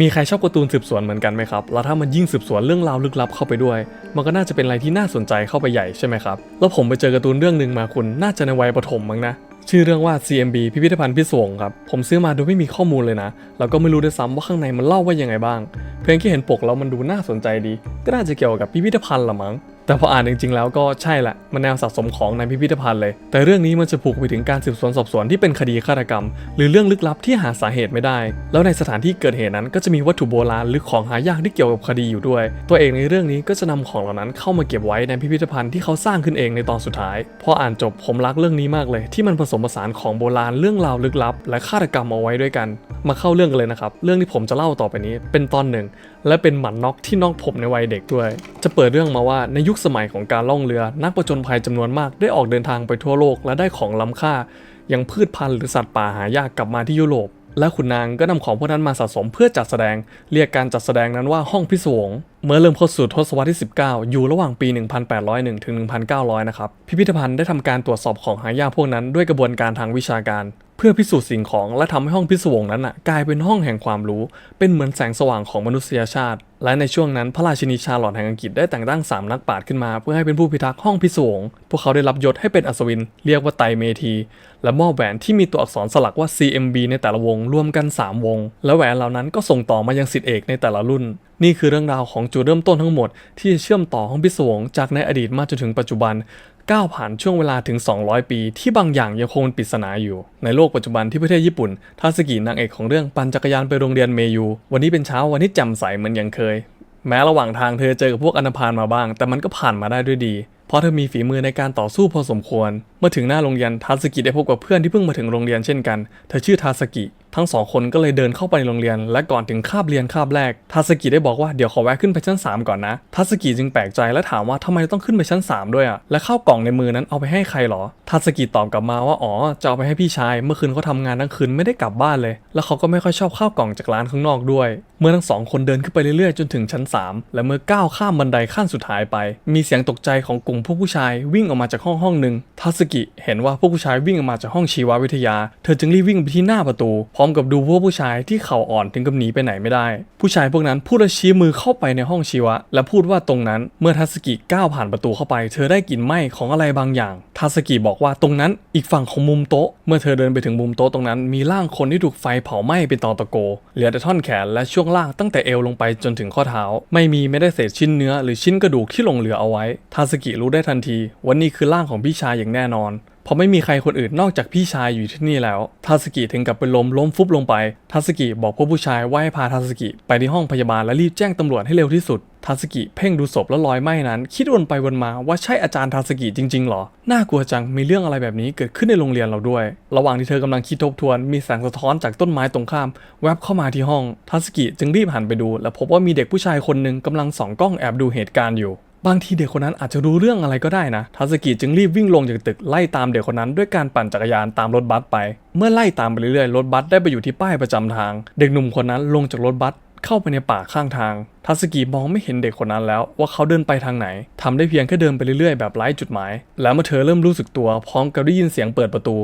มีใครชอบการ์ตูนสืบสวนเหมือนกันไหมครับ แล้วถ้ามันยิ่งสืบสวนเรื่องราวลึกลับเข้าไปด้วย มันก็น่าจะเป็นอะไรที่น่าสนใจเข้าไปใหญ่ใช่ไหมครับ แล้วผมไปเจอการ์ตูนเรื่องหนึ่งมาคุณ น่าจะในวัยประถมมั้งนะ ชื่อเรื่องว่า CMB พิพิธภัณฑ์พิศวงครับ ผมซื้อมาโดยไม่มีข้อมูลเลยนะ แล้วก็ไม่รู้ด้วยซ้ำว่าข้างในมันเล่าว่ายังไงบ้าง เพียงแค่เห็นปกแล้วมันดูน่าสนใจดี ก็น่าจะเกี่ยวกับพิพิธภัณฑ์ละมั้ง แต่พออ่านจริงๆแล้วก็ใช่แหละ มันแนวสะสมของในพิพิธภัณฑ์เลย แต่เรื่องนี้มันจะผูกไปถึงการสืบสวนสอบสวนที่เป็นคดีฆาตกรรม หรือเรื่องลึกลับที่หาสาเหตุไม่ได้ แล้วในสถานที่เกิดเหตุนั้นก็จะมีวัตถุโบราณหรือของหายากที่เกี่ยวกับคดีอยู่ด้วย ตัวเองในเรื่องนี้ก็จะนำของเหล่านั้นเข้ามาเก็บไว้ในพิพิธภัณฑ์ที่เขาสร้างขึ้นเองในตอนสุดท้าย พออ่านจบผมรักเรื่องนี้มากเลย ที่มันผสมผสานของโบราณเรื่องราวลึกลับ และฆาตกรรมเอาไว้ด้วยกัน มาเข้าเรื่องกันเลยนะครับ เรื่องที่ผมจะเล่าต่อไปนี้เป็นตอนหนึ่ง และเป็นหมันน็อกที่นอกผมในวัยเด็กด้วย จะเปิดเรื่องมาว่าในยุคสมัยของการล่องเรือ นักประจนภัยจำนวนมากได้ออกเดินทางไปทั่วโลกและได้ของล้ำค่า อย่างพืชพันธุ์หรือสัตว์ป่าหายากกลับมาที่ยุโรป และขุนนางก็นำของพวกนั้นมาสะสมเพื่อจัดแสดง เรียกการจัดแสดงนั้นว่าห้องพิศวง เมื่อเริ่มเข้าสู่ทศวรรษที่ 19 อยู่ระหว่างปี 1801 ถึง 1900 นะครับ พิพิธภัณฑ์ได้ทำการตรวจสอบของหายากพวกนั้นด้วยกระบวนการทางวิชาการ พื่อพิสูจน์สิ่งของและทำให้ห้องพิศวงนั้นน่ะกลายเป็นห้องแห่งความรู้ เป็นเหมือนแสงสว่างของมนุษยชาติ และในช่วงนั้นพระราชินีชาลอตแห่งอังกฤษได้แต่งตั้ง 3 นักปราชญ์ขึ้นมา เพื่อให้เป็นผู้พิทักษ์ห้องพิศวง พวกเขาได้รับยศให้เป็นอัศวิน เรียกว่าไตเมธีและมอบแหวนที่มีตัวอักษรสลักว่า CMB ในแต่ละวงรวมกัน 3 วง และแหวนเหล่านั้นก็ส่งต่อมายังสิทธิเอกในแต่ละรุ่น นี่คือเรื่องราวของจุดเริ่มต้นทั้งหมด ที่เชื่อมต่อห้องพิศวงจากในอดีตมาจนถึงปัจจุบัน ก้าวผ่านช่วงเวลาถึง 200 ปี ที่บางอย่างยังคงเป็นปริศนาอยู่ ในโลกปัจจุบันที่ประเทศญี่ปุ่น ทาสกินางเอกของเรื่องปั่นจักรยานไปโรงเรียนเมยู วันนี้เป็นเช้าวันที่แจ่มใสเหมือนอย่างเคย แม้ระหว่างทางเธอเจอกับพวกอนาพานมาบ้าง แต่มันก็ผ่านมาได้ด้วยดี เพราะเธอมีฝีมือในการต่อสู้พอสมควร เมื่อถึงหน้าโรงเรียนทาสกิได้พบกับเพื่อนที่เพิ่งมาถึงโรงเรียนเช่นกัน เธอชื่อทาสกิ ทั้งสองคนก็เลยเดินเข้าไปในโรงเรียน และก่อนถึงคาบเรียนคาบแรกทาสกิได้บอกว่าเดี๋ยวขอแวะขึ้นไปชั้น 3 ก่อนนะทาสกิจึงแปลกใจและถามว่าทำไมต้องขึ้นไปชั้น 3 ด้วยอะและข้าวกล่องในมือนั้นเอาไปให้ใครหรอทาสกิตอบกลับมาว่าอ๋อจะเอาไปให้พี่ชาย เมื่อคืนเขาทำงานทั้งคืนไม่ได้กลับบ้านเลย แล้วเขาก็ไม่ค่อยชอบข้าวกล่องจากร้านข้างนอกด้วย เมื่อทั้งสองคนเดินขึ้นไปเรื่อยๆจนถึงชั้น 3 และเมื่อก้าวข้ามบันไดขั้นสุดท้ายไป มีเสียงตกใจของกลุ่มพวกผู้ชายวิ่งออกมาจากห้องห้องหนึ่งทาสกิเห็นว่าพวกผู้ชายวิ่งออกมาจากห้องชีววิทยา เธอจึงรีบวิ่งไปที่หน้าประตูพร้อมกับดูพวกผู้ชายที่เข่าอ่อนถึงกับหนีไปไหนไม่ได้ ผู้ชายพวกนั้นพูดและชี้มือเข้าไปในห้องชีวะ และพูดว่าตรงนั้นเมื่อทาสกิก้าวผ่านประตูเข้าไป เธอได้กลิ่นไหม้ของอะไรบางอย่างทาสกิบอกว่าตรงนั้นอีกฝั่งของมุมโต๊ะ เมื่อเธอเดินไปถึงมุมโต๊ะตรงนั้นมีร่างคนที่ถูกไฟเผาไหม้เป็นตอตะโก เหลือแต่ท่อนแขนและช่วงล่างตั้งแต่เอวลงไปจนถึงข้อเท้า ไม่มีไม่ได้เศษชิ้นเนื้อหรือชิ้นกระดูกที่หลงเหลือเอาไว้ ทาสกิรู้ได้ทันทีว่านี่คือร่างของพี่ชายอย่างแน่นอน เพราะไม่มีใครคนอื่นนอกจากพี่ชายอยู่ที่นี่แล้วทาสกิถึงกับเป็นลมล้มฟุบลงไปทาสกิบอกพวกผู้ชายว่าให้พาทาสกิไปที่ห้องพยาบาลและรีบแจ้งตำรวจให้เร็วที่สุดทาสกิเพ่งดูศพแล้วลอยไหม้นั้น คิดวนไปวนมาว่าใช่อาจารย์ทาสกิจริงๆหรอ น่ากลัวจังมีเรื่องอะไรแบบนี้เกิดขึ้นในโรงเรียนเราด้วย ระหว่างที่เธอกำลังคิดทบทวน มีแสงสะท้อนจากต้นไม้ตรงข้าม แวบเข้ามาที่ห้องทาสกิจึงรีบหันไปดู และพบว่ามีเด็กผู้ชายคนหนึ่งกำลังส่องกล้องแอบดูเหตุการณ์อยู่ บางทีเด็กคนนั้นอาจจะรู้เรื่องอะไรก็ได้นะทาสกิจึงรีบวิ่งลงจากตึกไล่ตามเด็กคนนั้นด้วยการปั่นจักรยานตามรถบัสไป เมื่อไล่ตามไปเรื่อยๆรถบัสได้ไปอยู่ที่ป้ายประจำทาง เด็กหนุ่มคนนั้นลงจากรถบัสเข้าไปในป่าข้างทางทาสกิมองไม่เห็นเด็กคนนั้นแล้วว่าเขาเดินไปทางไหนทำได้เพียงแค่เดินไปเรื่อยๆแบบไร้จุดหมาย แล้วเมื่อเธอเริ่มรู้สึกตัวพร้อมกับได้ยินเสียงเปิดประตู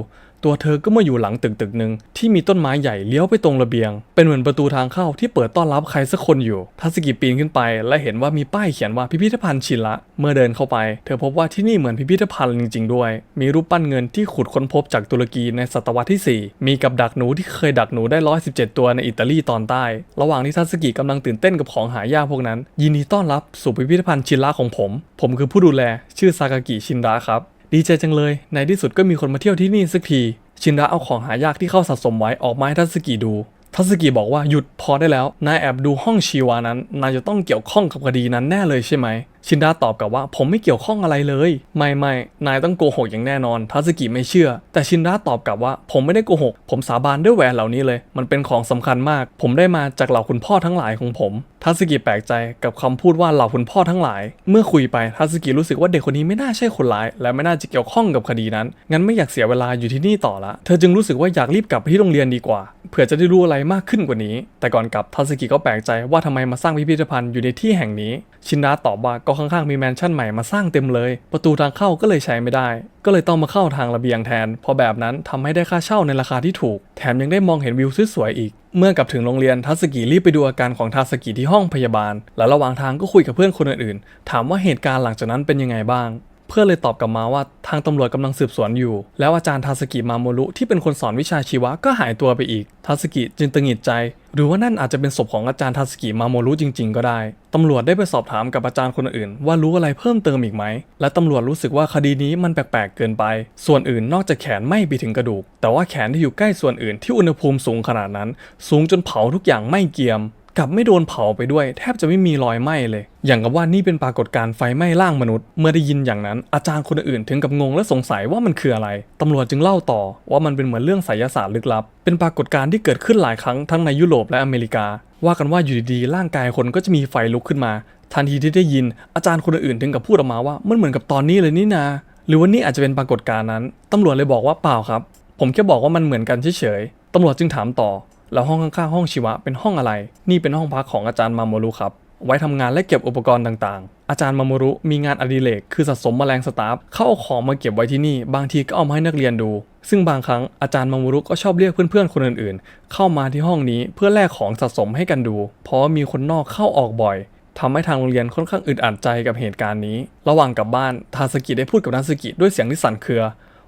ตัวเธอก็มาอยู่หลังตึกตึกหนึ่งที่มีต้นไม้ใหญ่เลี้ยวไปตรงระเบียง เป็นเหมือนประตูทางเข้าที่เปิดต้อนรับใครสักคนอยู่ทาสกิปีนขึ้นไป และเห็นว่ามีป้ายเขียนว่าพิพิธภัณฑ์ชินละ เมื่อเดินเข้าไป เธอพบว่าที่นี่เหมือนพิพิธภัณฑ์จริง ๆ ด้วย มีรูปปั้นเงินที่ขุดค้นพบจากตุรกีในศตวรรษที่ 4 มีกับดักหนูที่เคยดักหนูได้ 117 ตัวในอิตาลีตอนใต้ ระหว่างที่ทาสกิกำลังตื่นเต้นกับของหายากพวกนั้น ยินดีต้อนรับสู่พิพิธภัณฑ์ชินละของผม ผมคือผู้ดูแลชื่อซากากิชินระครับ ดีใจจังเลย ในที่สุดก็มีคนมาเที่ยวที่นี่สักที ชินระเอาของหายากที่เข้าสะสมไว้ออกมาให้ทัศกิดู ทัศกิบอกว่าหยุดพอได้แล้ว นายแอบดูห้องชีวานั้น นายจะต้องเกี่ยวข้องกับคดีนั้นแน่เลยใช่ไหม ชินดาตอบกลับว่าผมไม่เกี่ยวข้องอะไรเลย ไม่ไม่นายต้องโกหกอย่างแน่นอนทัศกิไม่เชื่อ แต่ชินดาตอบกลับว่าผมไม่ได้โกหก ผมสาบานด้วยแหวนเหล่านี้เลย มันเป็นของสำคัญมาก ผมได้มาจากเหล่าคุณพ่อทั้งหลายของผม ทัศกิแปลกใจกับคำพูดว่าเหล่าคุณพ่อทั้งหลาย เมื่อคุยไปทัศกิรู้สึกว่าเด็กคนนี้ไม่น่าใช่คนร้าย และไม่น่าจะเกี่ยวข้องกับคดีนั้น งั้นไม่อยากเสียเวลาอยู่ที่นี่ต่อละ เธอจึงรู้สึกว่าอยากรีบกลับไปที่โรงเรียนดีกว่า เผื่อจะได้รู้อะไรมากขึ้นกว่านี้ แต่ก่อนกลับทัศกิก็แปลกใจว่าทำไมมาสร้างพิพิธภัณฑ์อยู่ในที่แห่งนี้ ชินดาตอบว่าก็ข้างๆมีแมนชั่นใหม่มาสร้างเต็มเลย ประตูทางเข้าก็เลยใช้ไม่ได้ ก็เลยต้องมาเข้าทางระเบียงแทนพราะแบบนั้นทำให้ได้ค่าเช่าในราคาที่ถูก แถมยังได้มองเห็นวิวสวยๆอีก เมื่อกลับถึงโรงเรียนทัสกิรีบไปดูอาการของทาสกิที่ห้องพยาบาล และระหว่างทางก็คุยกับเพื่อนคนอื่นๆ ถามว่าเหตุการณ์หลังจากนั้นเป็นยังไงบ้างเพื่อนเลยตอบกลับมาว่าทางตำรวจกำลังสืบสวนอยู่ แล้วอาจารย์ทาสกิมาโมรุที่เป็นคนสอนวิชาชีวะก็หายตัวไปอีกทาสกิจึงตังหงิดใจ หรือว่านั่นอาจจะเป็นศพของอาจารย์ทาสกิมาโมรุจริง ๆ ก็ได้ ตำรวจได้ไปสอบถามกับอาจารย์คนอื่น ว่ารู้อะไรเพิ่มเติมอีกไหม และตำรวจรู้สึกว่าคดีนี้มันแปลกๆเกินไป ส่วนอื่นนอกจากแขนไม่ไปถึงกระดูก แต่ว่าแขนที่อยู่ใกล้ส่วนอื่นที่อุณหภูมิสูงขนาดนั้น สูงจนเผาทุกอย่างไม่เกียม กับไม่โดนเผาไปด้วย แทบจะไม่มีรอยไหม้เลย อย่างกับว่านี่เป็นปรากฏการณ์ไฟไหม้ร่างมนุษย์ เมื่อได้ยินอย่างนั้นอาจารย์คนอื่นถึงกับงงและสงสัยว่ามันคืออะไร ตำรวจจึงเล่าต่อว่ามันเป็นเหมือนเรื่องไสยศาสตร์ลึกลับ เป็นปรากฏการณ์ที่เกิดขึ้นหลายครั้งทั้งในยุโรปและอเมริกา ว่ากันว่าอยู่ดีๆร่างกายคนก็จะมีไฟลุกขึ้นมา ทันทีที่ได้ยินอาจารย์คนอื่นถึงกับพูดออกมาว่ามันเหมือนกับตอนนี้เลยนี่นา หรือว่านี่อาจจะเป็นปรากฏการณ์นั้นตำรวจเลยบอกว่าเปล่าครับ ผมแค่บอกว่ามันเหมือนกันเฉยๆตำรวจจึงถามต่อ แล้วห้องข้างๆห้องชีวะเป็นห้องอะไร นี่เป็นห้องพักของอาจารย์มาโมรุครับ ไว้ทำงานและเก็บอุปกรณ์ต่างๆ อาจารย์มาโมรุมีงานอดิเรกคือสะสมแมลงสตาฟเขาเอาของมาเก็บไว้ที่นี่ บางทีก็เอามาให้นักเรียนดู ซึ่งบางครั้งอาจารย์มาโมรุก็ชอบเรียกเพื่อนๆคนอื่นๆ เข้ามาที่ห้องนี้เพื่อแลกของสะสมให้กันดู เพราะมีคนนอกเข้าออกบ่อยทำให้ทางโรงเรียนค่อนข้างอึดอัดใจกับเหตุการณ์นี้ ระหว่างกลับบ้านทาสกิได้พูดกับนาสกิด้วยเสียงที่สั่นเครือ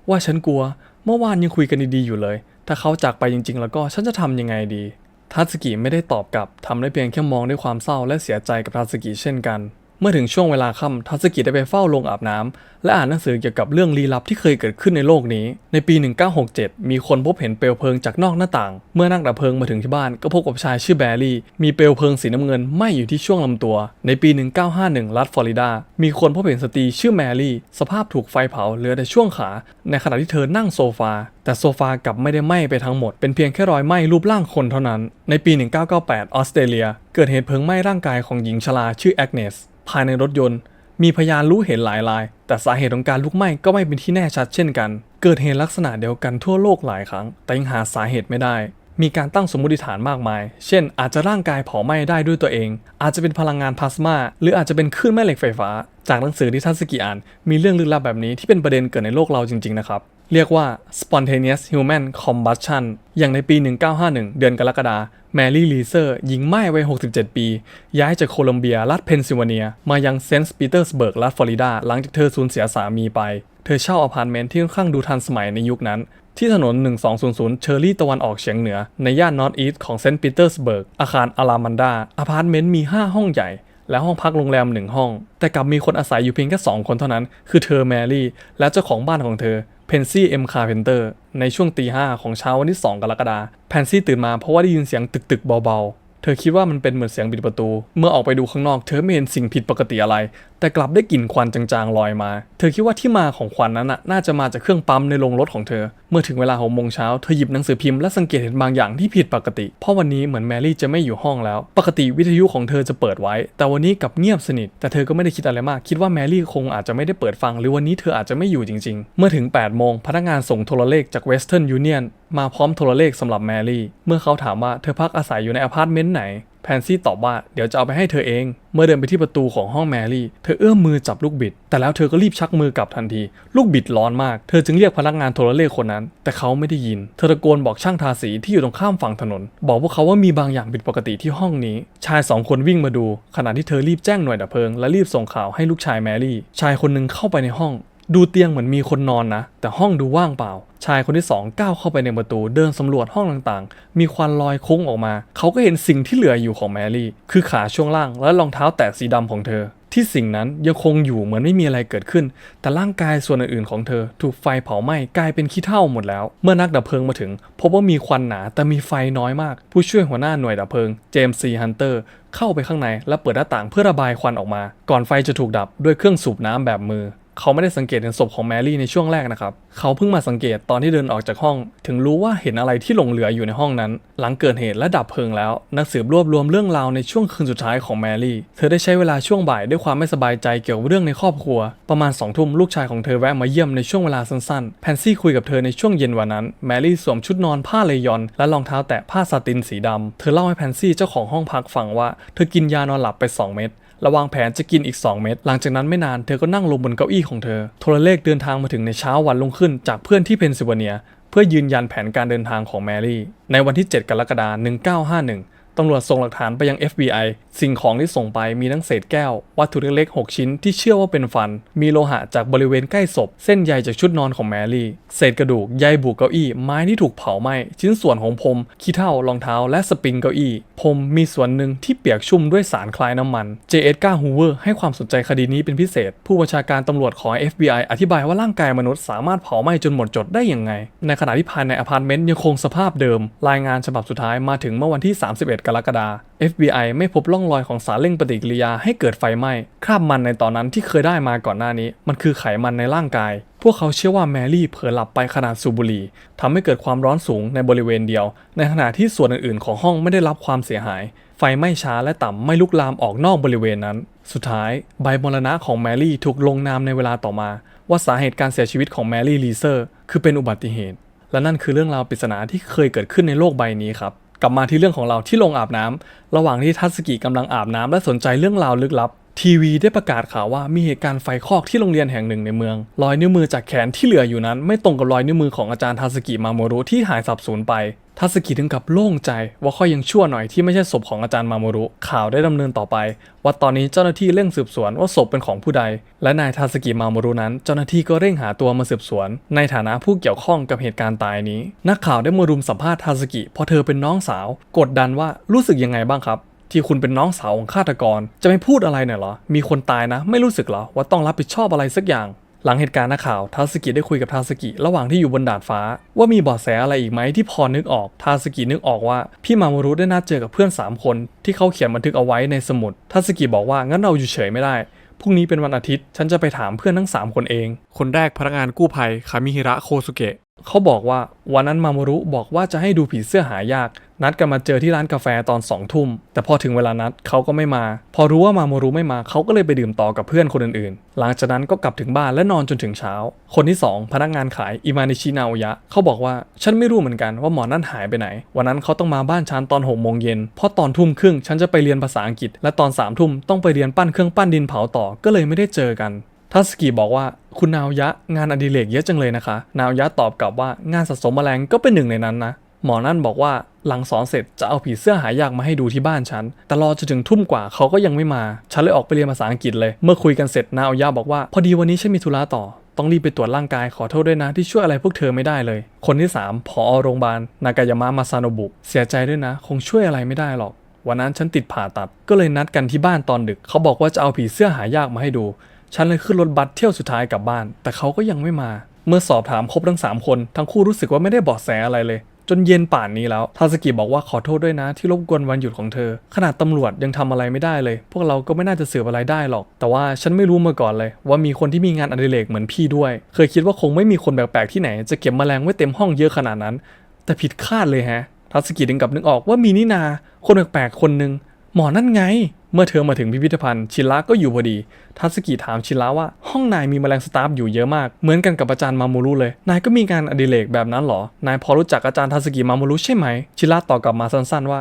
ว่าฉันกลัว เมื่อวานยังคุยกันดีๆอยู่เลย ถ้าเขาจากไปจริง ๆ แล้วก็ฉันจะทำยังไงดีทัสกิไม่ได้ตอบกลับทำได้เพียงแค่มองด้วยความเศร้าและเสียใจกับทัสกิเช่นกัน เมื่อถึงช่วงเวลาค่ำทัสกิได้ไปเฝ้าโรงอาบน้ำและอ่านหนังสือเกี่ยวกับเรื่องลี้ลับที่เคยเกิดขึ้นในโลกนี้ ในปี 1967 มีคนพบเห็นเปลวเพลิงจากนอกหน้าต่าง เมื่อนักดับเพลิงมาถึงที่บ้านก็พบกับชายชื่อแบร์รี่ มีเปลวเพลิงสีน้ำเงินไหม้อยู่ที่ช่วงลำตัว ในปี 1951 รัฐฟลอริดา มีคนพบเห็นสตรีชื่อแมรี่ สภาพถูกไฟเผาเหลือแต่ช่วงขา ในขณะที่เธอนั่งโซฟา แต่โซฟากลับไม่ได้ไหม้ไปทั้งหมด เป็นเพียงแค่รอยไหม้รูปร่างคนเท่านั้น ในปี 1998 ออสเตรเลีย เกิดเหตุเพลิงไหม้ร่างกายของหญิงชราชื่อแอกเนสภายในรถยนต์ มีพยานรู้เห็นหลายราย แต่สาเหตุของการลุกไหม้ก็ไม่เป็นที่แน่ชัดเช่นกัน เกิดเหตุลักษณะเดียวกันทั่วโลกหลายครั้ง แต่ยังหาสาเหตุไม่ได้ มีการตั้งสมมติฐานมากมาย เช่น อาจจะร่างกายเผาไหม้ได้ด้วยตัวเอง อาจจะเป็นพลังงานพลาสมา หรืออาจจะเป็นคลื่นแม่เหล็กไฟฟ้า จากหนังสือที่ทัศกิอ่าน มีเรื่องลึกลับแบบนี้ที่เป็นประเด็นเกิดในโลกเราจริงๆนะครับ เรียกว่า spontaneous human combustion อย่างในปี 1951 เดือนกรกฎาคมแมรี่ลีเซอร์หญิงไม้วัย 67 ปี ย้ายจากโคลัมเบีย รัฐเพนซิลเวเนีย มายังเซนต์ปีเตอร์สเบิร์ก รัฐฟลอริดา หลังจากเธอสูญเสียสามีไป เธอเช่าอพาร์ตเมนต์ที่ค่อนข้างดูทันสมัยในยุคนั้น ที่ถนน 1200 เชอร์รี่ตะวันออกเฉียงเหนือ ในย่านนอร์ทอีสต์ของเซนต์ปีเตอร์สเบิร์ก อาคารอารามันดา อพาร์ตเมนต์มี 5 ห้องใหญ่และห้องพักโรงแรมหนึ่งห้อง แต่กลับมีคนอาศัยอยู่เพียงแค่2คนเท่านั้น คือเธอแมรี่ และเจ้าของบ้านของเธอ เพนซี่เอ็มคาร์เพนเตอร์ในช่วงตีห้าของเช้าวันที่ 2 กรกฎาคมแพนซี่ตื่นมาเพราะว่าได้ยินเสียงตึกๆเบาๆ เธอคิดว่ามันเป็นเหมือนเสียงปิดประตู เมื่อออกไปดูข้างนอก เธอไม่เห็นสิ่งผิดปกติอะไรแต่กลับได้กลิ่นควันจางๆลอยมา เธอคิดว่าที่มาของควันนั้นน่ะน่าจะมาจากเครื่องปั๊มในโรงรถของเธอ เมื่อถึงเวลาหกโมงเช้าเธอหยิบหนังสือพิมพ์และสังเกตเห็นบางอย่างที่ผิดปกติ เพราะวันนี้เหมือนแมรี่จะไม่อยู่ห้องแล้ว ปกติวิทยุของเธอจะเปิดไว้ แต่วันนี้กลับเงียบสนิท แต่เธอก็ไม่ได้คิดอะไรมาก คิดว่าแมรี่คงอาจจะไม่ได้เปิดฟัง หรือวันนี้เธออาจจะไม่อยู่จริง ๆ เมื่อถึง8โมงพนักงานส่งโทรเลขจากเวสเทิร์นยูเนียนมาพร้อมโทรเลขสำหรับแมรี่ เมื่อเขาถามว่าเธอพักอาศัยอยู่ในอพาร์ตเมนต์ไหนแพนซี่ตอบว่าเดี๋ยวจะเอาไปให้เธอเอง เมื่อเดินไปที่ประตูของห้องแมรี่ เธอเอื้อมมือจับลูกบิด แต่แล้วเธอก็รีบชักมือกลับทันที ลูกบิดร้อนมาก เธอจึงเรียกพนักงานโทรเลขคนนั้น แต่เขาไม่ได้ยิน เธอตะโกนบอกช่างทาสีที่อยู่ตรงข้ามฝั่งถนน บอกพวกเขาว่ามีบางอย่างผิดปกติที่ห้องนี้ ชายสองคนวิ่งมาดู ขณะที่เธอรีบแจ้งหน่วยดับเพลิงและรีบส่งข่าวให้ลูกชายแมรี่ ชายคนหนึ่งเข้าไปในห้อง ดูเตียงเหมือนมีคนนอนนะ แต่ห้องดูว่างเปล่า ชายคนที่สองก้าวเข้าไปในประตูเดินสำรวจห้องต่างๆ มีควันลอยคุ้งออกมา เขาก็เห็นสิ่งที่เหลืออยู่ของแมรี่ คือขาช่วงล่างและรองเท้าแตะสีดำของเธอ ที่สิ่งนั้นยังคงอยู่เหมือนไม่มีอะไรเกิดขึ้น แต่ร่างกายส่วนอื่นๆของเธอ ถูกไฟเผาไหม้กลายเป็นขี้เถ้าหมดแล้ว เมื่อนักดับเพลิงมาถึง พบว่ามีควันหนาแต่มีไฟน้อยมาก ผู้ช่วยหัวหน้าหน่วยดับเพลิงเจมส์ซีฮันเตอร์เข้าไปข้างในและเปิดหน้าต่างเพื่อระบายควันออกมา ก่อนไฟจะถูกดับด้วยเครื่องสูบน้ำแบบมือ เขาไม่ได้สังเกตเห็นศพของแมรี่ในช่วงแรกนะครับ เขาเพิ่งมาสังเกตตอนที่เดินออกจากห้อง ถึงรู้ว่าเห็นอะไรที่หลงเหลืออยู่ในห้องนั้น หลังเกิดเหตุและดับเพลิงแล้ว นักสืบรวบรวมเรื่องราวในช่วงคืนสุดท้ายของแมรี่ เธอได้ใช้เวลาช่วงบ่ายด้วยความไม่สบายใจเกี่ยวกับเรื่องในครอบครัว ประมาณสองทุ่มลูกชายของเธอแวะมาเยี่ยมในช่วงเวลาสั้นๆ แพนซี่คุยกับเธอในช่วงเย็นวันนั้น แมรี่สวมชุดนอนผ้าเลยอน และรองเท้าแตะผ้าซาตินสีดำเธอเล่าให้แพนซี่เจ้าของห้องพักฟังว่า เธอกินยานอนหลับไป 2 เม็ด ระวางแผนจะกินอีก 2 เม็ดหลังจากนั้นไม่นานเธอก็นั่งลงบนเก้าอี้ของเธอ โทรเลขเดินทางมาถึงในเช้าวันรุ่งขึ้นจากเพื่อนที่เพนซิลเวเนีย เพื่อยืนยันแผนการเดินทางของแมรี่ ในวันที่ 7 กรกฎาคม1951 ตำรวจส่งหลักฐานไปยัง FBI สิ่งของที่ส่งไปมีทั้งเศษแก้ว วัตถุเล็กๆ 6 ชิ้นที่เชื่อว่าเป็นฟัน มีโลหะจากบริเวณใกล้ศพ เส้นใยจากชุดนอนของแมรี่ เศษกระดูก ใยบุกเก้าอี้ ไม้ที่ถูกเผาไหม้ ชิ้นส่วนของพรม ขี้เถ้ารองเท้า และสปริงเก้าอี้ พรมมีส่วนหนึ่งที่เปียกชุ่มด้วยสารคลายน้ำมัน เจเอ็ดกาฮูเวอร์ให้ความสนใจคดีนี้เป็นพิเศษ ผู้บัญชาการตำรวจของ FBI อธิบายว่าร่างกายมนุษย์สามารถเผาไหม้จนหมดจดได้ยังไง ในขณะที่ภายในอพาร์ตเมนต์ยังคงสภาพเดิม รายงานฉบับสุดท้ายมาถึงเมื่อวันที่ 31กรกฎาคม FBI ไม่พบร่องรอยของสารเร่งปฏิกิริยาให้เกิดไฟไหม้คราบมันในตอนนั้นที่เคยได้มาก่อนหน้านี้ มันคือไขมันในร่างกาย พวกเขาเชื่อว่าแมรี่เผลอหลับไปขณะสูบบุหรี่ทำให้เกิดความร้อนสูงในบริเวณเดียว ในขณะที่ส่วนอื่นๆ ของห้องไม่ได้รับความเสียหาย ไฟไหม้ช้าและต่ำไม่ลุกลามออกนอกบริเวณนั้น สุดท้าย ใบมรณะของแมรี่ถูกลงนามในเวลาต่อมา ว่าสาเหตุการเสียชีวิตของแมรี่ลีเซอร์คือเป็นอุบัติเหตุและนั่นคือเรื่องราวปริศนาที่เคยเกิดขึ้นในโลกใบนี้ครับ กลับมาที่เรื่องของเราที่ลงอาบน้ำระหว่างที่ทัศกิกำลังอาบน้ำและสนใจเรื่องราวลึกลับ ทีวีได้ประกาศข่าวว่ามีเหตุการณ์ไฟคอกที่โรงเรียนแห่งหนึ่งในเมือง รอยนิ้วมือจากแขนที่เหลืออยู่นั้น ไม่ตรงกับรอยนิ้วมือของอาจารย์ทัศกิมาโมรุที่หายสับสูญไปทัศกิถึงกับโล่งใจว่าค่อยยังชั่วหน่อยที่ไม่ใช่ศพของอาจารย์มาโมรุ ข่าวได้ดำเนินต่อไป ว่าตอนนี้เจ้าหน้าที่เร่งสืบสวนว่าศพเป็นของผู้ใด และนายทาสกิมาโมรุนั้น เจ้าหน้าที่ก็เร่งหาตัวมาสืบสวน ในฐานะผู้เกี่ยวข้องกับเหตุการณ์ตายนี้ นักข่าวได้มารุมสัมภาษณ์ทาสกิเพราะเธอเป็นน้องสาว กดดันว่ารู้สึกยังไงบ้างครับ ที่คุณเป็นน้องสาวของฆาตกร จะไม่พูดอะไรหน่อยเหรอ มีคนตายนะ ไม่รู้สึกเหรอ ว่าต้องรับผิดชอบอะไรสักอย่าง หลังเหตุการณ์นักข่าวทาสกิได้คุยกับทาสกิระหว่างที่อยู่บนดาดฟ้า ว่ามีเบาะแสอะไรอีกไหมที่พอนึกออกทาสกินึกออกว่าพี่มามูรุได้นัดเจอกับเพื่อน 3 คน ที่เขาเขียนบันทึกเอาไว้ในสมุดทาสกิบอกว่างั้นเราอยู่เฉยไม่ได้พรุ่งนี้เป็นวันอาทิตย์ ฉันจะไปถามเพื่อนทั้ง 3 คนเอง คนแรกพนักงานกู้ภัย คามิฮิระโคสุเกะ เขาบอกว่าวันนั้นมาโมรุบอกว่าจะให้ดูผีเสื้อหายาก นัดกันมาเจอที่ร้านกาแฟตอนสองทุ่ม แต่พอถึงเวลานัดเขาก็ไม่มา พอรู้ว่ามาโมรุไม่มาเขาก็เลยไปดื่มต่อกับเพื่อนคนอื่นๆ หลังจากนั้นก็กลับถึงบ้านและนอนจนถึงเช้า คนที่ 2 พนักงานขายอิมานิชินาโอยะเขาบอกว่าฉันไม่รู้เหมือนกันว่าหมอนั่นหายไปไหน วันนั้นเขาต้องมาบ้านฉันตอนหกโมงเย็นเพราะตอนทุ่มครึ่งฉันจะไปเรียนภาษาอังกฤษ และตอนสามทุ่มต้องไปเรียนปั้นเครื่องปั้นดินเผาต่อก็เลยไม่ได้เจอกัน ทัสกิบอกว่าคุณนาวยะงานอดิเรกเยอะจังเลยนะคะ นาวยะตอบกลับว่างานสะสมแมลงก็เป็นหนึ่งในนั้นนะ หมอนั่นบอกว่าหลังสอนเสร็จจะเอาผีเสื้อหายากมาให้ดูที่บ้านฉัน แต่รอจนถึงทุ่มกว่าเขาก็ยังไม่มา ฉันเลยออกไปเรียนภาษาอังกฤษเลย เมื่อคุยกันเสร็จนาวยะบอกว่า พอดีวันนี้ฉันมีธุระต่อ ต้องรีบไปตรวจร่างกายขอโทษด้วยนะที่ช่วยอะไรพวกเธอไม่ได้เลย คนที่สามผอโรงพยาบาลนากายามะมาซาโนบุ เสียใจด้วยนะ คงช่วยอะไรไม่ได้หรอก วันนั้นฉันติดผ่าตัด ก็เลยนัดกันที่บ้านตอนดึก เขาบอกว่าจะเอาผีเสื้อหายากมาให้ดู ฉันเลยขึ้นรถบัสเที่ยวสุดท้ายกลับบ้าน แต่เขาก็ยังไม่มา เมื่อสอบถามครบทั้ง 3 คน ทั้งคู่รู้สึกว่าไม่ได้บาะแสอะไรเลย จนเย็นป่านนี้แล้วทาสกิบอกว่าขอโทษด้วยนะ ที่รบกวนวันหยุดของเธอ ขนาดตำรวจยังทำอะไรไม่ได้เลย พวกเราก็ไม่น่าจะสืบอะไรได้หรอก แต่ว่าฉันไม่รู้มาก่อนเลย ว่ามีคนที่มีงานอดิเรกเหมือนพี่ด้วย เคยคิดว่าคงไม่มีคนแปลกๆที่ไหน จะเก็บแมลงไว้เต็มห้องเยอะขนาดนั้น แต่ผิดคาดเลยแฮะทัสกิถึงกับนึกออกว่ามีนี่นา คนแปลกๆคนหนึ่ง หมอนั่นไง เมื่อเธอมาถึงพิพิธภัณฑ์ชิระก็อยู่พอดี ทัสกิถามชิระว่า ห้องนายมีแมลงสตาฟอยู่เยอะมาก เหมือนกันกับอาจารย์มามูรุเลย นายก็มีงานอดิเรกแบบนั้นเหรอ นายพอรู้จักอาจารย์ทัสกิมามูรุใช่ไหม ชิระตอบกลับมาสั้นๆว่า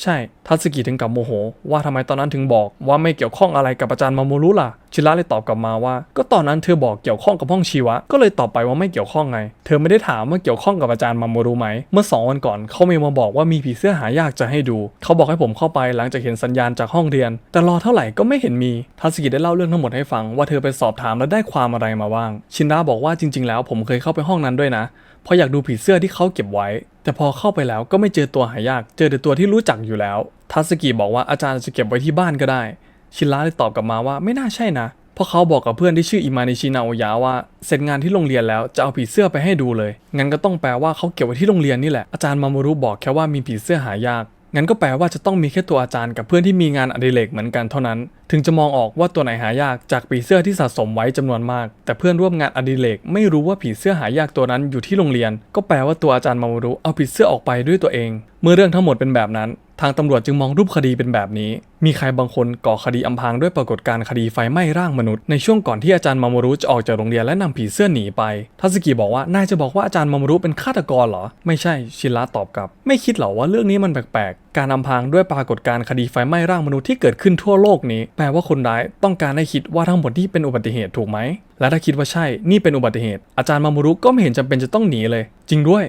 ใช่ ทัสกิถึงกับโมโห ว่าทำไมตอนนั้นถึงบอกว่าไม่เกี่ยวข้องอะไรกับอาจารย์มาโมรุล่ะ ชิระเลยตอบกลับมาว่า ก็ตอนนั้นเธอบอกเกี่ยวข้องกับห้องชีวะ ก็เลยตอบไปว่าไม่เกี่ยวข้องไง เธอไม่ได้ถามว่าเกี่ยวข้องกับอาจารย์มาโมรุไหม เมื่อสองวันก่อนเขาเมลมาบอกว่ามีผีเสื้อหายากจะให้ดู เขาบอกให้ผมเข้าไปหลังจากเห็นสัญญาณจากห้องเรียน แต่รอเท่าไหร่ก็ไม่เห็นมี ทัสกิได้เล่าเรื่องทั้งหมดให้ฟังว่าเธอไปสอบถามและได้ความอะไรมาบ้าง ชินระบอกว่าจริง ๆ แล้วผมเคยเข้าไปห้องนั้นด้วยนะ พราะอยากดูผีเสื้อที่เขาเก็บไว้ แต่พอเข้าไปแล้วก็ไม่เจอตัวหายาก เจอแต่ตัวที่รู้จักอยู่แล้ว ทัสกิบอกว่าอาจารย์จะเก็บไว้ที่บ้านก็ได้ ชินระเลยตอบกลับมาว่าไม่น่าใช่นะ เพราะเขาบอกกับเพื่อนที่ชื่ออิมานิชินาโอยะว่า เสร็จงานที่โรงเรียนแล้วจะเอาผีเสื้อไปให้ดูเลย งั้นก็ต้องแปลว่าเขาเก็บไว้ที่โรงเรียนนี่แหละ อาจารย์มามารุบอกแค่ว่ามีผีเสื้อหายาก งั้นก็แปลว่าจะต้องมีแค่ตัวอาจารย์กับเพื่อนที่มีงานอดิเรกเหมือนกันเท่านั้น ถึงจะมองออกว่าตัวไหนหายากจากผีเสื้อที่สะสมไว้จำนวนมาก แต่เพื่อนร่วมงานอดิเรกไม่รู้ว่าผีเสื้อหายากตัวนั้นอยู่ที่โรงเรียน ก็แปลว่าตัวอาจารย์มามรุเอาผีเสื้อออกไปด้วยตัวเอง เมื่อเรื่องทั้งหมดเป็นแบบนั้น ทางตำรวจจึงมองรูปคดีเป็นแบบนี้ มีใครบางคนก่อคดีอำพรางด้วยปรากฏการณ์คดีไฟไหม้ร่างมนุษย์ในช่วงก่อนที่อาจารย์มามรุจะออกจากโรงเรียนและนำผีเสื้อหนีไปทัสกิบอกว่านายจะบอกว่าอาจารย์มามรุเป็นฆาตกรเหรอ ไม่ใช่ชินระตอบกลับ ไม่คิดเหรอว่าเรื่องนี้มันแปลกๆ การอำพรางด้วยปรากฏการณ์คดีไฟไหม้ร่างมนุษย์ที่เกิดขึ้นทั่วโลกนี้ แปลว่าคนร้ายต้องการให้คิดว่าทั้งหมดที่เป็นอุบัติเหตุถูกไหมและถ้าคิดว่าใช่นี่เป็นอุบัติเหตุ อาจารย์มามรุก็ไม่เห็นจำเป็นจะต้องหนีเลย จริงด้วย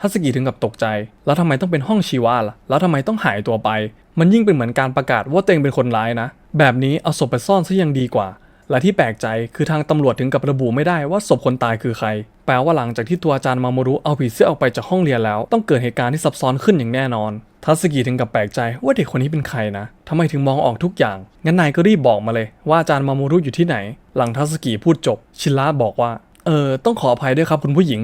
ทัศกิถึงกับตกใจ แล้วทำไมต้องเป็นห้องชีวาล่ะ แล้วทำไมต้องหายตัวไป มันยิ่งเป็นเหมือนการประกาศว่าตัวเองเป็นคนร้ายนะ แบบนี้เอาศพไปซ่อนซะยังดีกว่า และที่แปลกใจคือทางตำรวจถึงกับระบุไม่ได้ว่าศพคนตายคือใคร แปลว่าหลังจากที่ตัวอาจารย์มาโมรุเอาผีเสื้อออกไปจากห้องเรียนแล้ว ต้องเกิดเหตุการณ์ที่ซับซ้อนขึ้นอย่างแน่นอน ทัศกิถึงกับแปลกใจว่าเด็กคนนี้เป็นใครนะทำไมถึงมองออกทุกอย่าง งั้นนายก็รีบบอกมาเลย ว่าอาจารย์มาโมรุอยู่ที่ไหน หลังทัศกิพูดจบ ชินระบอกว่า เออต้องขออภัยด้วยครับคุณผู้หญิง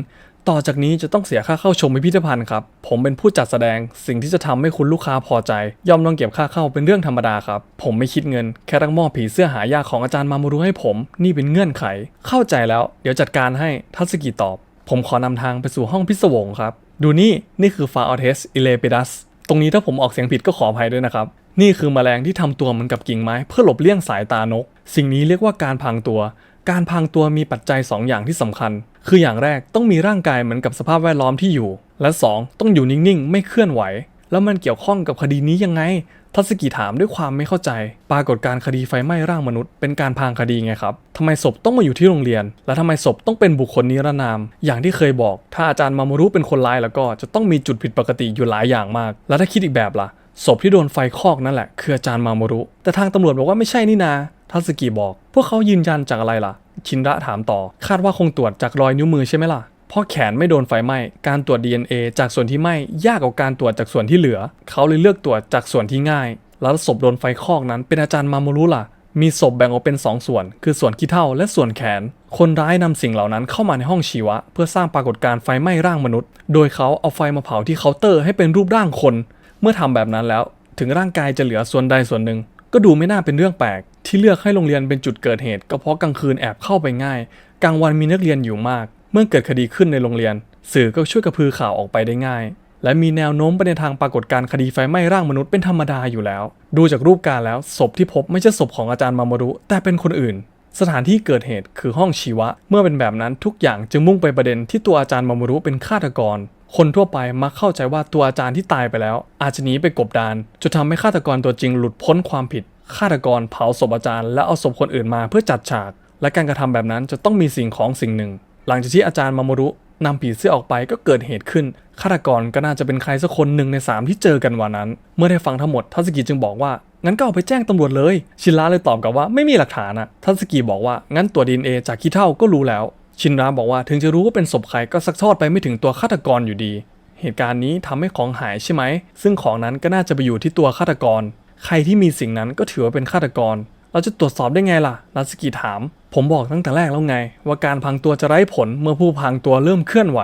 ต่อจากนี้จะต้องเสียค่าเข้าชมพิพิธภัณฑ์ครับ ผมเป็นผู้จัดแสดง สิ่งที่จะทำให้คุณลูกค้าพอใจยอมลองเก็บค่าเข้าเป็นเรื่องธรรมดาครับ ผมไม่คิดเงิน แค่ต้องมอบผีเสื้อหายากของอาจารย์มามูรุให้ผม นี่เป็นเงื่อนไข เข้าใจแล้ว เดี๋ยวจัดการให้ ทัศกิตอบ ผมขอนำทางไปสู่ห้องพิศวงครับ ดูนี่ นี่คือฟาออเทสอิเลปิดัส ตรงนี้ถ้าผมออกเสียงผิดก็ขออภัยด้วยนะครับ นี่คือแมลงที่ทำตัวเหมือนกับกิ่งไม้ เพื่อหลบเลี่ยงสายตานก สิ่งนี้เรียกว่าการพรางตัว การพรางตัวมีปัจจัย 2 อย่างที่สำคัญ คืออย่างแรกต้องมีร่างกายเหมือนกับสภาพแวดล้อมที่อยู่ และ 2 ต้องอยู่นิ่งๆ ไม่เคลื่อนไหว แล้วมันเกี่ยวข้องกับคดีนี้ยังไง ทัศกิถามด้วยความไม่เข้าใจ ปรากฏการคดีไฟไหม้ร่างมนุษย์ เป็นการพรางคดีไงครับทำไมศพต้องมาอยู่ที่โรงเรียน และทำไมศพต้องเป็นบุคคลนิรนาม อย่างที่เคยบอก ถ้าอาจารย์มามารุเป็นคนร้ายแล้วก็จะต้องมีจุดผิดปกติอยู่หลายอย่างมาก แล้วถ้าคิดอีกแบบล่ะศพที่โดนไฟคอกนั่นแหละคืออาจารย์มามารุ แต่ทางตำรวจบอกว่าไม่ใช่นี่นา ทัศกิบอก พวกเขายืนยันจากอะไรล่ะ ชินระถามต่อ คาดว่าคงตรวจจากรอยนิ้วมือใช่ไหมล่ะเพราะแขนไม่โดนไฟไหม้ การตรวจ DNA จากส่วนที่ไหม้ยากกว่าการตรวจจากส่วนที่เหลือ เขาเลยเลือกตรวจจากส่วนที่ง่าย แล้วศพโดนไฟคอกนั้น เป็นอาจารย์มาโมรุล่ะ มีศพแบ่งออกเป็น 2 ส่วน คือส่วนขี้เถ้าและส่วนแขน คนร้ายนำสิ่งเหล่านั้นเข้ามาในห้องชีวะ เพื่อสร้างปรากฏการณ์ไฟไหม้ร่างมนุษย์ โดยเขาเอาไฟมาเผาที่เคาน์เตอร์ให้เป็นรูปร่างคน เมื่อทำแบบนั้นแล้ว ถึงร่างกายจะเหลือส่วนใดส่วนหนึ่ง ก็ดูไม่น่าเป็นเรื่องแปลก ที่เลือกให้โรงเรียนเป็นจุดเกิดเหตุ ก็เพราะกลางคืนแอบเข้าไปง่าย กลางวันมีนักเรียนอยู่มาก เมื่อเกิดคดีขึ้นในโรงเรียน สื่อก็ช่วยกระพือข่าวออกไปได้ง่าย และมีแนวโน้มไปในทางปรากฏการณ์คดีไฟไหม้ร่างมนุษย์เป็นธรรมดาอยู่แล้ว ดูจากรูปการแล้วศพที่พบไม่ใช่ศพของอาจารย์มามารุแต่เป็นคนอื่น สถานที่เกิดเหตุคือห้องชีวะ เมื่อเป็นแบบนั้นทุกอย่างจึงมุ่งไปประเด็นที่ตัวอาจารย์มามารุเป็นฆาตกรคนทั่วไปมักเข้าใจว่าตัวอาจารย์ที่ตายไปแล้ว อาจจะหนีไปกบดานจนทำให้ฆาตกรตัวจริงหลุดพ้นความผิด ฆาตกรเผาศพอาจารย์และเอาศพคนอื่นมาเพื่อจัดฉาก และการกระทำแบบนั้นจะต้องมีสิ่งของสิ่งหนึ่ง หลังจากที่อาจารย์มามรุนำผีเสื้อออกไปก็เกิดเหตุขึ้นฆาตกรก็น่าจะเป็นใครสักคนหนึ่งในสามที่เจอกันวันนั้น เมื่อได้ฟังทั้งหมดทัศกิจึงบอกว่า งั้นก็เอาไปแจ้งตำรวจเลย ชินระเลยตอบกลับว่าไม่มีหลักฐานอะทัศกิบอกว่างั้นตัวดีเอจากขี้เท่าก็รู้แล้ว ชินระบอกว่าถึงจะรู้ว่าเป็นศพใครก็ซักทอดไปไม่ถึงตัวฆาตกรอยู่ดี เหตุการณ์นี้ทำให้ของหายใช่ไหมซึ่งของนั้นก็น่าจะไปอยู่ที่ตัวฆาตกร ใครที่มีสิ่งนั้นก็ถือว่าเป็นฆาตกร เราจะตรวจสอบได้ไงล่ะนัสกิถาม ผมบอกตั้งแต่แรกแล้วไง ว่าการพังตัวจะไร้ผลเมื่อผู้พังตัวเริ่มเคลื่อนไหว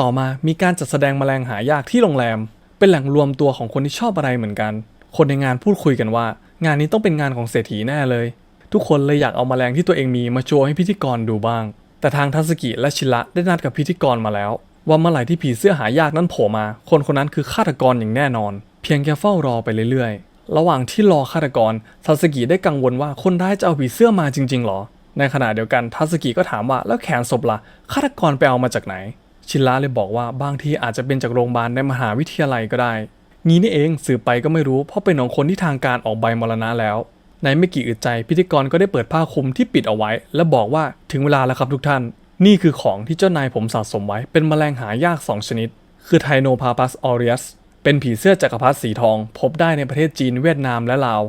ต่อมามีการจัดแสดงแมลงหายากที่โรงแรม เป็นแหล่งรวมตัวของคนที่ชอบอะไรเหมือนกัน คนในงานพูดคุยกันว่า งานนี้ต้องเป็นงานของเศรษฐีแน่เลย ทุกคนเลยอยากเอาแมลงที่ตัวเองมีมาโชว์ให้พิธีกรดูบ้าง แต่ทางทัศกิและชิระได้นัดกับพิธีกรมาแล้ว ว่าเมื่อไหร่ที่ผีเสื้อหายากนั้นโผล่มา คนคนนั้นคือฆาตกรอย่างแน่นอน เพียงแค่เฝ้ารอไปเรื่อยๆ ระหว่างที่รอฆาตกรทัศกิได้กังวลว่าคนร้ายจะเอาผีเสื้อมาจริง ๆหรอ ในขณะเดียวกันทัศกิก็ถามว่าแล้วแขนศพละ่ะฆาตกรไปเอามาจากไหน ชินระเลยบอกว่าบางทีอาจจะเป็นจากโรงพยาบาลในมหาวิทยาลัยก็ได้งี้นี่เองสืบไปก็ไม่รู้เพราะเป็นของคนที่ทางการออกใบมรณะแล้ว ในไม่กี่อึดใจพิธีกรก็ได้เปิดผ้าคลุมที่ปิดเอาไว้ และบอกว่าถึงเวลาแล้วครับทุกท่าน นี่คือของที่เจ้านายผมสะสมไว้เป็นแมลงหายาก 2 ชนิด คือไทโนพาปัสออเรียส เป็นผีเสื้อจักรพรรดิสีทอง พบได้ในประเทศจีนเวียดนามและลาว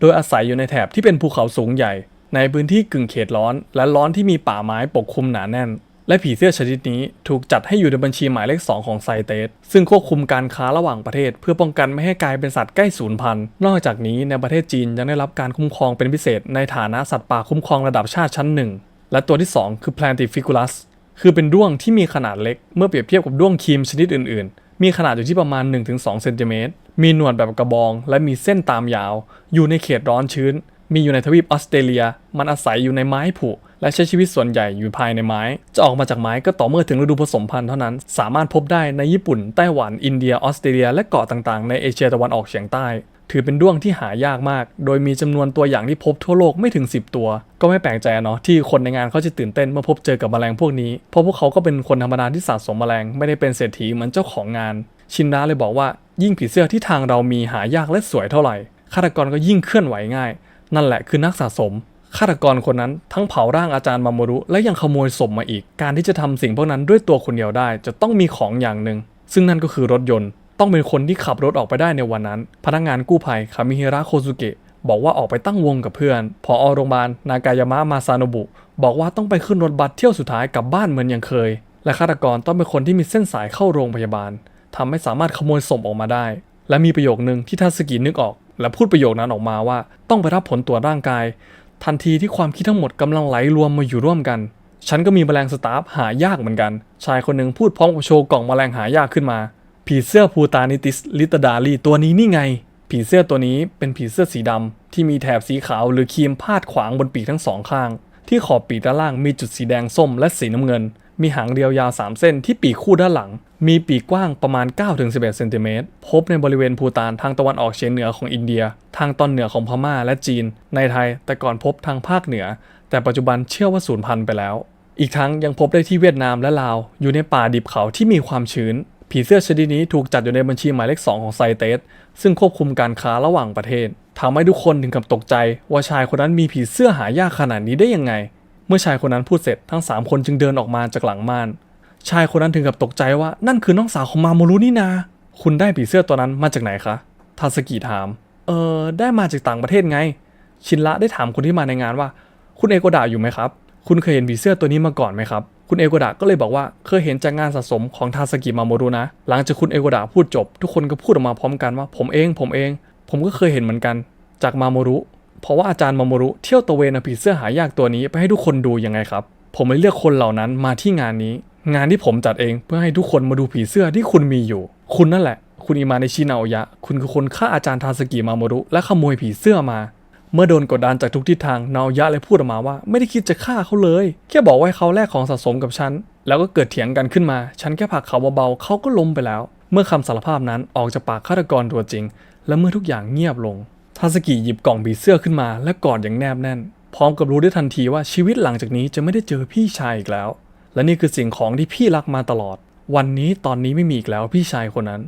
โดยอาศัยอยู่ในแถบที่เป็นภูเขาสูงใหญ่ ในพื้นที่กึ่งเขตร้อน และร้อนที่มีป่าไม้ปกคลุมหนาแน่น และผีเสื้อชนิดนี้ถูกจัดให้อยู่ในบัญชีหมายเลข 2 ของไซเตสซึ่งควบคุมการค้าระหว่างประเทศ เพื่อป้องกันไม่ให้กลายเป็นสัตว์ใกล้สูญพันธุ์ นอกจากนี้ในประเทศจีนยังได้รับการคุ้มครองเป็นพิเศษ ในฐานะสัตว์ป่าคุ้มครองระดับชาติชั้นหนึ่ง และตัวที่ 2 คือ Plantificulus คือเป็นด้วงที่มีขนาดเล็กเมื่อเปรียบเทียบกับด้วงครีมชนิดอื่นๆ มีขนาดอยู่ที่ประมาณ 1-2เซนติเมตร มีหนวดแบบกระบอง และมีเส้นตามยาว อยู่ในเขตร้อนชื้น มีอยู่ในทวีปออสเตรเลีย มันอาศัยอยู่ในไม้ผุ และใช้ชีวิตส่วนใหญ่อยู่ภายในไม้ จะออกมาจากไม้ก็ต่อเมื่อถึงฤดูผสมพันธุ์เท่านั้น สามารถพบได้ในญี่ปุ่น ไต้หวัน อินเดีย ออสเตรเลีย และเกาะต่างๆ ในเอเชียตะวันออกเฉียงใต้ ถือเป็นด้วงที่หายากมาก โดยมีจำนวนตัวอย่างที่พบทั่วโลกไม่ถึง 10 ตัว ก็ไม่แปลกใจเนาะที่คนในงานเขาจะตื่นเต้นเมื่อพบเจอกับแมลงพวกนี้ เพราะพวกเขาก็เป็นคนธรรมดาที่สะสมแมลงไม่ได้เป็นเศรษฐีเหมือนเจ้าของงาน ชินดาเลยบอกว่ายิ่งผีเสื้อที่ทางเรามีหายากและสวยเท่าไหร่ฆาตกรก็ยิ่งเคลื่อนไหวง่าย นั่นแหละคือนักสะสมฆาตกรคนนั้นทั้งเผาร่างอาจารย์มาโมรุ และยังขโมยศพมาอีก การที่จะทำสิ่งพวกนั้นด้วยตัวคนเดียวได้ จะต้องมีของอย่างหนึ่งซึ่งนั่นก็คือรถยนต์ ต้องเป็นคนที่ขับรถออกไปได้ในวันนั้น พนักงานกู้ภัยคามิฮิระโคซุเกะบอกว่าออกไปตั้งวงกับเพื่อน พอโรงพยาบาลนากายามะมาซาโนบุ บอกว่าต้องไปขึ้นรถบัสเที่ยวสุดท้ายกลับบ้านเหมือนอย่างเคย และฆาตกรต้องเป็นคนที่มีเส้นสายเข้าโรงพยาบาลทำให้สามารถขโมยศพออกมาได้ และมีประโยคนึงที่ทัศกินึกออก และพูดประโยคนั้นออกมาว่า ต้องไปรับผลตรวจร่างกาย ทันทีที่ความคิดทั้งหมดกำลังไหลรวมมาอยู่ร่วมกัน ฉันก็มีแมลงสตาฟหายากเหมือนกัน ชายคนหนึ่งพูดพร้อมกับโชว์กล่องแมลงหายากขึ้นมา ผีเสื้อพูตานิติสลิตดาลีตัวนี้นี่ไง ผีเสื้อตัวนี้เป็นผีเสื้อสีดำที่มีแถบสีขาวหรือครีมพาดขวางบนปีกทั้งสองข้าง ที่ขอบปีกด้านล่างมีจุดสีแดงส้มและสีน้ำเงิน มีหางเรียวยาว3เส้นที่ปีกคู่ด้านหลัง มีปีกกว้างประมาณ 9-11เซนติเมตรพบในบริเวณภูตานทางตะวันออกเฉียงเหนือของอินเดีย ทางตอนเหนือของพม่าและจีน ในไทยแต่ก่อนพบทางภาคเหนือ แต่ปัจจุบันเชื่อว่าสูญพันธุ์ไปแล้ว อีกทั้งยังพบได้ที่เวียดนามและลาว อยู่ในป่าดิบเขาที่มีความชื้น ผีเสื้อชนิดนี้ถูกจัดอยู่ในบัญชีหมายเลข 2 ของไซเตสซึ่งควบคุมการค้าระหว่างประเทศทำให้ทุกคนถึงกับตกใจ ว่าชายคนนั้นมีผีเสื้อหายากขนาดนี้ได้ยังไง เมื่อชายคนนั้นพูดเสร็จทั้ง 3 คนจึงเดินออกมาจากหลังม่าน ชายคนนั้นถึงกับตกใจว่านั่นคือน้องสาวของมาโมรุนี่นา คุณได้ผีเสื้อตัวนั้นมาจากไหนคะทาสกิถาม เออได้มาจากต่างประเทศไง ชินละได้ถามคนที่มาในงานว่า คุณเอโกดะอยู่ไหมครับ คุณเคยเห็นผีเสื้อตัวนี้มาก่อนไหมครับ คุณเอโกดะก็เลยบอกว่าเคยเห็นจากงานสะสมของทาสกิมาโมรุนะ หลังจากคุณเอโกดะพูดจบ ทุกคนก็พูดออกมาพร้อมกันว่าผมเองผมเอง ผมก็เคยเห็นเหมือนกัน จากมาโมรุเพราะว่าอาจารย์มาโมรุเที่ยวตะเวนเอาผีเสื้อหายากตัวนี้ไปให้ทุกคนดูยังไงครับ ผมเลยเลือกคนเหล่านั้นมาที่งานนี้ งานที่ผมจัดเองเพื่อให้ทุกคนมาดูผีเสื้อที่คุณมีอยู่ คุณนั่นแหละ คุณอิมาในชินาโอยะ คุณคือคนฆ่าอาจารย์ทาสกิมาโมรุและขโมยผีเสื้อมา เมื่อโดนกดดันจากทุกทิศทางนาโอยะเลยพูดออกมาว่า ไม่ได้คิดจะฆ่าเขาเลย แค่บอกว่าเขาแลกของสะสมกับฉัน แล้วก็เกิดเถียงกันขึ้นมา ฉันแค่ผลักเขาเบาๆเขาก็ล้มไปแล้ว เมื่อคำสารภาพนั้นออกจากปากฆาตกรตัวจริง และเมื่อทุกอย่างเงียบลงทาสกิหยิบกล่องผีเสื้อขึ้นมา และกอดอย่างแนบแน่น พร้อมกับรู้ได้ทันทีว่าชีวิตหลังจากนี้จะไม่ได้เจอพี่ชายอีกแล้ว และนี่คือสิ่งของที่พี่รักมาตลอด วันนี้ตอนนี้ไม่มีอีกแล้วพี่ชายคนนั้น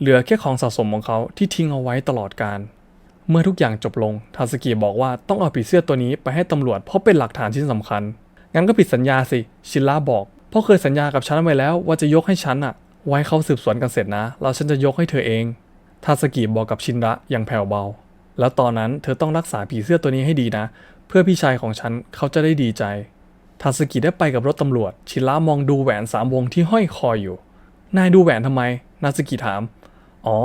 เหลือแค่ของสะสมของเขาที่ทิ้งเอาไว้ตลอดกาล เมื่อทุกอย่างจบลง ทาสกิบอกว่าต้องเอาผีเสื้อตัวนี้ไปให้ตำรวจเพราะเป็นหลักฐานชิ้นสำคัญ งั้นก็ผิดสัญญาสิ ชินล่าบอก เพราะเคยสัญญากับฉันไว้แล้วว่าจะยกให้ฉันอะไว้เขาสืบสวนกันเสร็จนะแล้วฉันจะยกให้เธอเอง ทาสกิบอกกับชินระอย่างแผ่วเบา แล้วตอนนั้นเธอต้องรักษาผีเสื้อตัวนี้ให้ดีนะ เพื่อพี่ชายของฉันเขาจะได้ดีใจ ทาสกิได้ไปกับรถตำรวจ ชินระมองดูแหวนสามวงที่ห้อยคออยู่ นายดูแหวนทำไม นาสกิถาม อ๋อ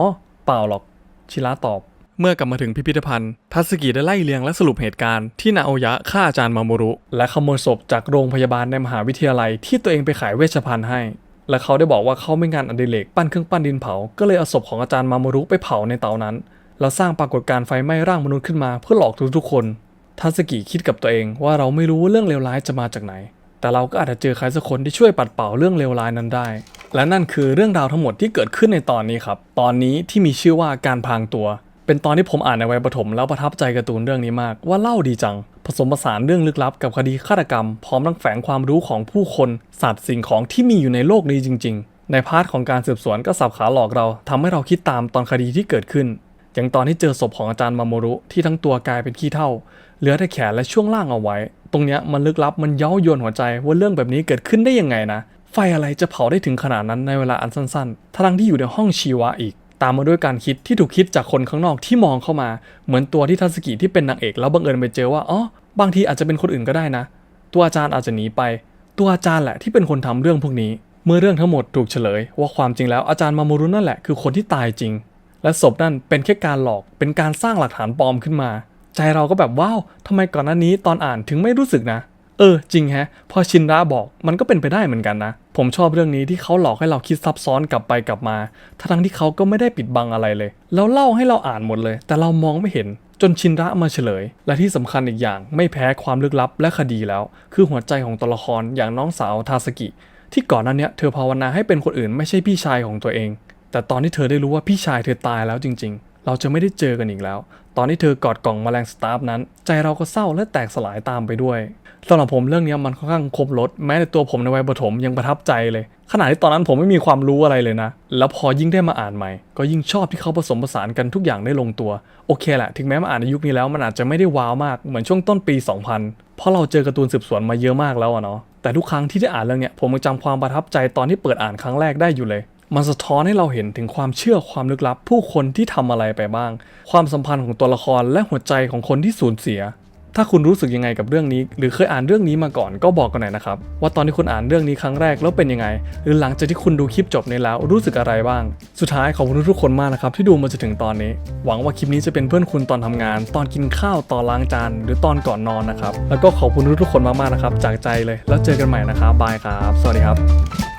เปล่าหรอก ชิระตอบ เมื่อกลับมาถึงพิพิธภัณฑ์ทัสกิได้ไล่เลียงและสรุปเหตุการณ์ที่นาโอยะฆ่าอาจารย์มาโมรุ และขโมยศพจากโรงพยาบาลในมหาวิทยาลัยที่ตัวเองไปขายเวชภัณฑ์ให้ และเขาได้บอกว่าเขาไม่งานอดิเรกปั้นเครื่องปั้นดินเผา ก็เลยเอาศพของอาจารย์มาโมรุไปเผาในเตานั้น แล้วสร้างปรากฏการณ์ไฟไหม้ร่างมนุษย์ขึ้นมาเพื่อหลอกทุกๆคน ทัสกิคิดกับตัวเองว่าเราไม่รู้ว่าเรื่องเลวร้ายจะมาจากไหน แต่เราก็อาจจะเจอใครสักคนที่ช่วยปัดเป่าเรื่องเลวร้ายนั้นได้ และนั่นคือเรื่องราวทั้งหมดที่เกิดขึ้นในตอนนี้ครับ ตอนนี้ที่มีชื่อว่าการพางตัว เป็นตอนที่ผมอ่านในวัยประถมแล้วประทับใจการ์ตูนเรื่องนี้มาก ว่าเล่าดีจัง ผสมผสานเรื่องลึกลับกับคดีฆาตกรรม พร้อมทั้งแฝงความรู้ของผู้คนสัตว์สิ่งของที่มีอยู่ในโลกนี้จริง ๆ ในพาร์ทของการสืบสวนก็สับขาหลอกเราทำให้เราคิดตามตอนคดีที่เกิดขึ้น อย่างตอนที่เจอศพของอาจารย์มาโมรุที่ทั้งตัวกลายเป็นขี้เถ้าเหลือแต่แขนและช่วงล่างเอาไว้ ตรงเนี้ยมันลึกลับมันเย้ายวนหัวใจว่าเรื่องแบบนี้เกิดขึ้นได้ยังไงนะไฟอะไรจะเผาได้ถึงขนาดนั้นในเวลาอันสั้นๆทั้งที่อยู่ในห้องชีวะอีก ตามมาด้วยการคิดที่ถูกคิดจากคนข้างนอกที่มองเข้ามา เหมือนตัวที่ทัศกิที่เป็นนางเอกแล้วบังเอิญไปเจอว่าอ๋อบางทีอาจจะเป็นคนอื่นก็ได้นะ ตัวอาจารย์อาจจะหนีไป ตัวอาจารย์แหละที่เป็นคนทำเรื่องพวกนี้ เมื่อเรื่องทั้งหมดถูกเฉลย ว่าความจริงแล้วอาจารย์มาโมรุนั่นแหละคือคนที่ตายจริง และศพนั่นเป็นแค่การหลอกเป็นการสร้างหลักฐานปลอมขึ้นมา ใจเราก็แบบว้าวทำไมก่อนหน้านี้ตอนอ่านถึงไม่รู้สึกนะ เออจริงแฮะ พอชินระบอกมันก็เป็นไปได้เหมือนกันนะ ผมชอบเรื่องนี้ที่เขาหลอกให้เราคิดซับซ้อนกลับไปกลับมาทั้งที่เขาก็ไม่ได้ปิดบังอะไรเลย แล้วเล่าให้เราอ่านหมดเลย แต่เรามองไม่เห็นจนชินระมาเฉลย และที่สำคัญอีกอย่าง ไม่แพ้ความลึกลับและคดีแล้ว คือหัวใจของตัวละครอย่างน้องสาวทาสกิ ที่ก่อนหน้าเนี้ยเธอภาวนาให้เป็นคนอื่นไม่ใช่พี่ชายของตัวเอง แต่ตอนที่เธอได้รู้ว่าพี่ชายเธอตายแล้วจริง ๆ เราจะไม่ได้เจอกันอีกแล้ว ตอนที่เธอกอดกล่องแมลงสตาร์ฟนั้น ใจเราก็เศร้าและแตกสลายตามไปด้วย สำหรับผมเรื่องนี้มันค่อนข้างครบรถแม้แต่ตัวผมในวัยประถมยังประทับใจเลย ขณะที่ตอนนั้นผมไม่มีความรู้อะไรเลยนะ แล้วพอยิ่งได้มาอ่านใหม่ ก็ยิ่งชอบที่เขาผสมผสานกันทุกอย่างได้ลงตัว โอเคแหละ ถึงแม้มาอ่านในยุคนี้แล้วมันอาจจะไม่ได้ว้าวมากเหมือนช่วงต้นปี 2000 เพราะเราเจอการ์ตูนสืบสวนมาเยอะมากแล้วอะเนาะแต่ทุกครั้งที่ได้อ่านเรื่องเนี้ยผมยังจำความประทับใจตอนที่เปิดอ่านครั้งแรกได้อยู่เลยมันสะท้อนให้เราเห็นถึงความเชื่อความลึกลับ ผู้คนที่ทำอะไรไปบ้าง ความสัมพันธ์ของตัวละครและหัวใจของคนที่สูญเสีย ถ้าคุณรู้สึกยังไงกับเรื่องนี้ หรือเคยอ่านเรื่องนี้มาก่อนก็บอกกันหน่อยนะครับ ว่าตอนที่คุณอ่านเรื่องนี้ครั้งแรกแล้วเป็นยังไง หรือหลังจากที่คุณดูคลิปจบนี้แล้วรู้สึกอะไรบ้าง สุดท้ายขอบคุณทุกๆคนมากนะครับที่ดูมาจนถึงตอนนี้ หวังว่าคลิปนี้จะเป็นเพื่อนคุณตอนทำงาน ตอนกินข้าวตอนล้างจานหรือตอนก่อนนอนนะครับแล้วก็ขอบคุณทุกๆคนมากๆนะครับจากใจเลย แล้วเจอกันใหม่นะครับบายครับ สวัสดีครับ